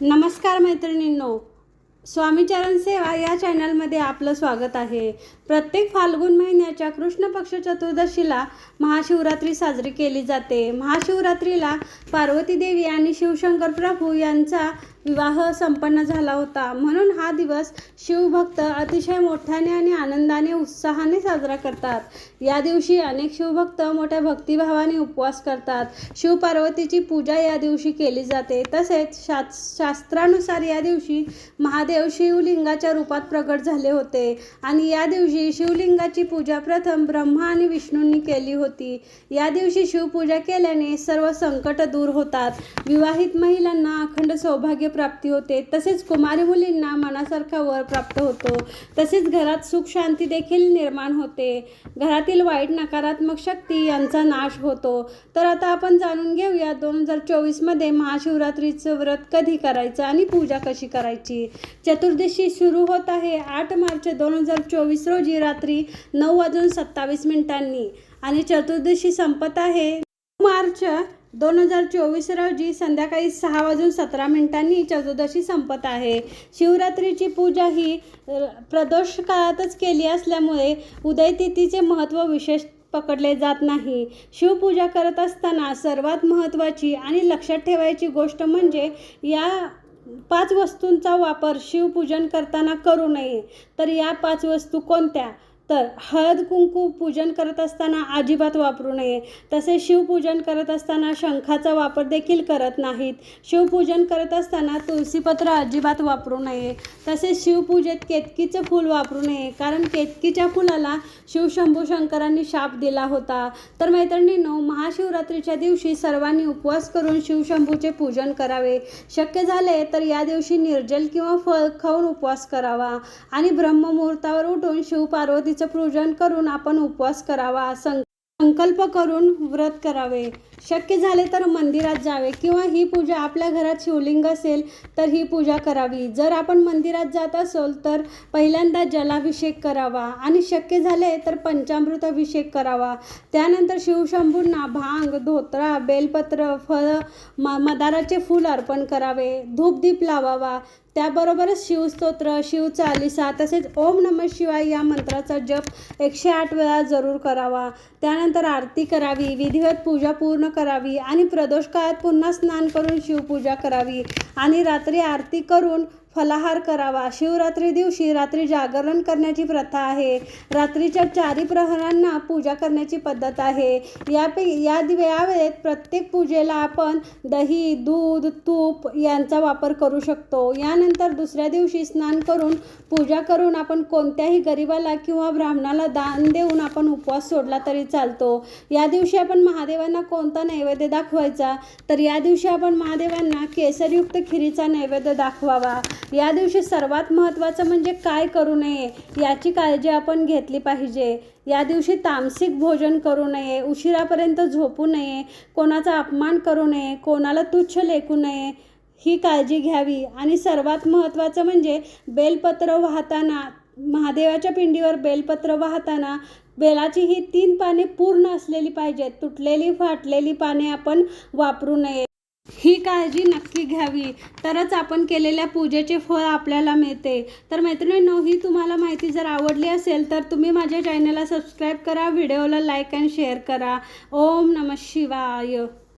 नमस्कार मैत्रिणींनो स्वामीचरण सेवा या चॅनलमध्ये आपलं स्वागत आहे. प्रत्येक फाल्गुन महिन्याच्या कृष्ण पक्ष चतुर्दशीला महाशिवरात्री साजरी केली जाते. महाशिवरात्रीला पार्वती देवी आणि शिवशंकर प्रभू यांचा विवाह संपन्न झाला होता. म्हणून हा दिवस शिवभक्त अतिशय मोठ्याने आणि आनंदाने उत्साहाने साजरा करतात. या दिवशी अनेक शिवभक्त मोठ्या भक्तिभावाने उपवास करतात. शिवपार्वतीची पूजा या दिवशी केली जाते. तसेच शास शास्त्रानुसार या दिवशी महादेव शिवलिंगाच्या रूपात प्रगट झाले होते. आणि या दिवशी शिवलिंगाची पूजा प्रथम ब्रह्मा आणि विष्णूंनी केली होती. या दिवशी शिवपूजा केल्याने सर्व संकट दूर होतात. विवाहित महिलांना अखंड सौभाग्य प्राप्ती होते. तसेच कुमारी मुलींना मनासारखा वर प्राप्त होतो. तसेच घरात सुख शांती देखील निर्माण होते. घरातील वाईट नकारात्मक शक्ती यांचा नाश होतो. तर आता आपण जाणून घेऊया दोन हजार चोवीसमध्ये महाशिवरात्रीचं व्रत कधी करायचं आणि पूजा कशी करायची? चतुर्दशी सुरू होत आहे आठ मार्च दोन हजार चोवीस रोजी रात्री नऊ वाजून सत्तावीस मिनिटांनी. आणि चतुर्दशी संपत आहे मार्च दोन हजार चोवीस रोजी संध्याकाळी सहा वाजून सतरा मिनिटांनी चतुर्दशी संपत आहे. शिवरात्रीची पूजा ही प्रदोष काळातच केली असल्यामुळे उदयतिथीचे महत्त्व विशेष पकडले जात नाही. शिवपूजा करत असताना सर्वात महत्त्वाची आणि लक्षात ठेवायची गोष्ट म्हणजे या पाच वस्तूंचा वापर शिवपूजन करताना करू नये. तर या पाच वस्तू कोणत्या? तर हळद कुंकू पूजन करत असताना अजिबात वापरू नये. तसेच शिवपूजन करत असताना शंखाचा वापर देखील करत नाहीत. शिवपूजन करत असताना तुळशीपत्र अजिबात वापरू नये. तसेच शिवपूजेत केतकीचं फूल वापरू नये. कारण केतकीच्या फुलाला शिवशंभू शंकरांनी शाप दिला होता. तर मैत्रिणींनो महाशिवरात्रीच्या दिवशी सर्वांनी उपवास करून शिवशंभूचे पूजन करावे. शक्य झाले तर या दिवशी निर्जल किंवा फळ खाऊन उपवास करावा. आणि ब्रह्ममुहूर्तावर उठून शिवपार्वती देवीचं पूजन करून आपण उपवास करावा सं संकल्प करून व्रत करावे. शक्य झाले तर मंदिरात जावे किंवा ही पूजा आपल्या घरात शिवलिंग असेल तर ही पूजा करावी. जर आपण मंदिरात जात असेल तर पहिल्यांदा जलाभिषेक करावा आणि शक्य झाले तर पंचामृत अभिषेक करावा. त्यानंतर शिवशंभूंना भांग धोतरा बेलपत्र फळ म मदाराचे फूल अर्पण करावे. धूपदीप लावावा. त्याबरोबरच शिवस्तोत्र शिवचालिसा तसेच ओम नम शिवाय या मंत्राचा जप एकशे आठ वेळा जरूर करावा. त्यानंतर आरती करावी. विधिवत पूजा पूर्ण करावी आणि प्रदोष काळात पुन्हा स्नान करून शिवपूजा करावी आणि रात्री आरती करून फलाहार करावा. शिवरात्री दिवशी रात्री जागरण करण्याची प्रथा आहे. रात्रीच्या चारी प्रहरांना पूजा करण्याची पद्धत आहे. यापै या वेळावेळेत यावेळेत प्रत्येक पूजेला आपण दही दूध तूप यांचा वापर करू शकतो. यानंतर दुसऱ्या दिवशी स्नान करून पूजा करून आपण कोणत्याही गरिबाला किंवा ब्राह्मणाला दान देऊन आपण उपवास सोडला तरी चालतो. या दिवशी आपण महादेवांना कोणता नैवेद्य दाखवायचा? तर या दिवशी आपण महादेवांना केसरयुक्त खिरीचा नैवेद्य दाखवावा. या दिवशी सर्वात महत्त्वाचं म्हणजे काय करू नये याची काळजी आपण घेतली पाहिजे. या दिवशी तामसिक भोजन करू नये उशिरापर्यंत झोपू नये कोणाचा अपमान करू नये कोणाला तुच्छ लेखू नये ही काळजी घ्यावी. आणि सर्वात महत्त्वाचं म्हणजे बेलपत्र वाहताना महादेवाच्या पिंडीवर बेलपत्र वाहताना बेलाची ही तीन पाने पूर्ण असलेली पाहिजेत. तुटलेली फाटलेली पाने आपण वापरू नये. ही काळजी नक्की घ्यावी. तरच आपण केलेल्या पूजेचे फळ आपल्याला मिळते. तर मैत्रिणींनो ही तुम्हाला माहिती जर आवडली असेल तर तुम्ही माझ्या चॅनलला सबस्क्राईब करा व्हिडिओला लाईक अँड शेअर करा. ओम नम शिवाय.